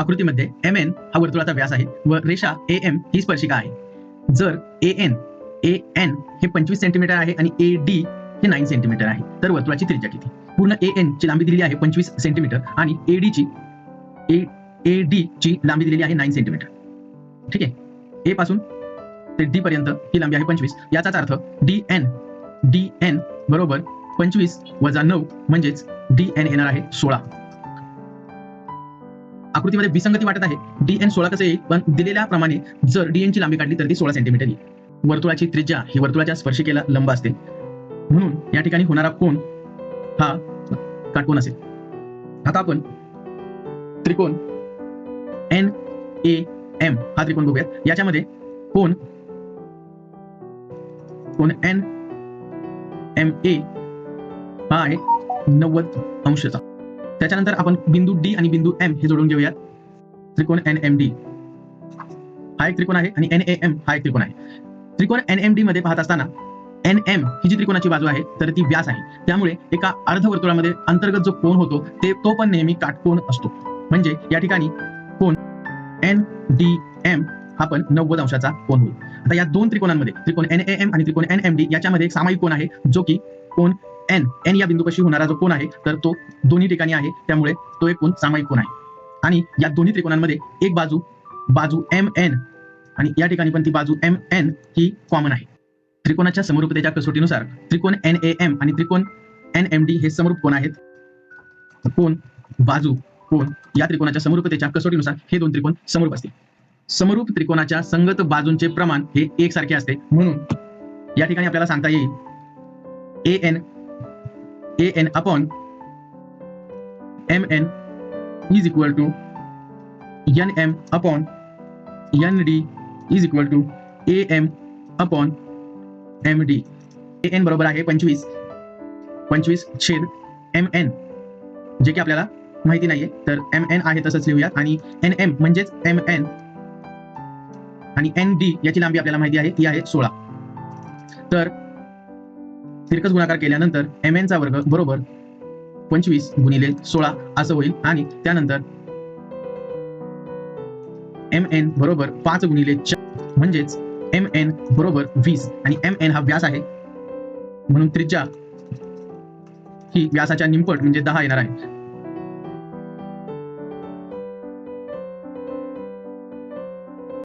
आकृतीमध्ये M N हा वर्तुळाचा व्यास आहे व रेषा ए एम ही स्पर्शिका आहे. जर ए एन ए एन हे पंचवीस सेंटीमीटर आहे आणि ए डी हे नाईन सेंटीमीटर आहे तर वर्तुळाची त्रिज्या किती? पूर्ण ए एन ची लांबी दिलेली आहे पंचवीस सेंटीमीटर आणि ए डी ची ए ए डी ची लांबी दिलेली आहे नाईन सेंटीमीटर ठीक आहे? ए पासून ते डी पर्यंत ही लांबी आहे पंचवीस. याचाच अर्थ डी एन डी एन बरोबर पंचवीस वजा नऊ म्हणजेच डी एन येणार आहे सोळा. आकृतीमध्ये विसंगती वाटत आहे. डी एन सोळा कसं येईल पण दिलेल्या प्रमाणे जर डीएन ची लांबी काढली तर ती सोळा सेंटीमीटर येईल वर्तुळाची त्रिज्या ही वर्तुळाच्या स्पर्शिकेला लंब असते. म्हणून या ठिकाणी होणारा कोण हा काटकोन असेल. आता आपण त्रिकोण एन ए एम हा त्रिकोण बघूयात. याच्यामध्ये कोण कोण एन एम ए हा आहे नव्वद अंशचा त्याच्यानंतर आपण बिंदू डी आणि बिंदू एम हे जोडून घेऊयात. त्रिकोण एन एम डी हा एक त्रिकोण आहे आणि एन ए एम हा एक त्रिकोण आहे. त्रिकोण एन एम डी मध्ये पाहत असताना एन एम ही जी त्रिकोणाची बाजू आहे तर ती व्यास आहे. त्यामुळे एका अर्धवर्तुळामध्ये अंतर्गत जो कोण होतो ते तो पण नेहमी काटकोण असतो. म्हणजे या ठिकाणी कोण एन डी एम हा पण नव्वद अंशाचा कोण होईल. आता या दोन त्रिकोणांमध्ये त्रिकोण एन ए एम आणि त्रिकोण एन एम डी याच्यामध्ये एक सामायिक कोण आहे जो की कोण एन एन या बिंदूपाशी होणारा जो कोण आहे तर तो दोन्ही ठिकाणी आहे. त्यामुळे तो एक कोण सामायिक कोण आहे. आणि या दोन्ही त्रिकोणांमध्ये एक बाजू बाजू एम एन आणि या ठिकाणी पण ती बाजू एम एन ही कॉमन आहे. त्रिकोणाच्या समरूपतेच्या कसोटीनुसार त्रिकोण एन ए एम आणि त्रिकोण एन एम डी हे समरूप कोण आहेत. कोण बाजू कोण या त्रिकोणाच्या समरूपतेच्या कसोटीनुसार हे दोन त्रिकोण समरूप असतील. समरूप त्रिकोणाच्या संगत बाजूंचे प्रमाण हे एकसारखे असते. म्हणून या ठिकाणी आपल्याला सांगता येईल. A N A N upon M N is equal to N M upon N D is equal to A M upon M D A N बरोबर आहे पंचवीस. पंचवीस छेद एम एन जे की आपल्याला माहिती नाहीये तर एम एन आहे तसंच लिहूया आणि एन एम म्हणजेच एम एन आणि एन डी याची लांबी आपल्याला माहिती आहे ती आहे सोळा. तर तिरकस गुणाकार केल्यानंतर एम एनचा वर्ग बरोबर पंचवीस गुणिले सोळा असं होईल. आणि त्यानंतर एम एन बरोबर पाच गुणिले चार म्हणजेच एम एन बरोबर वीस. आणि एम एन हा व्यास आहे. म्हणून त्रिज्या ही व्यासाच्या निमपट म्हणजे दहा येणार आहे.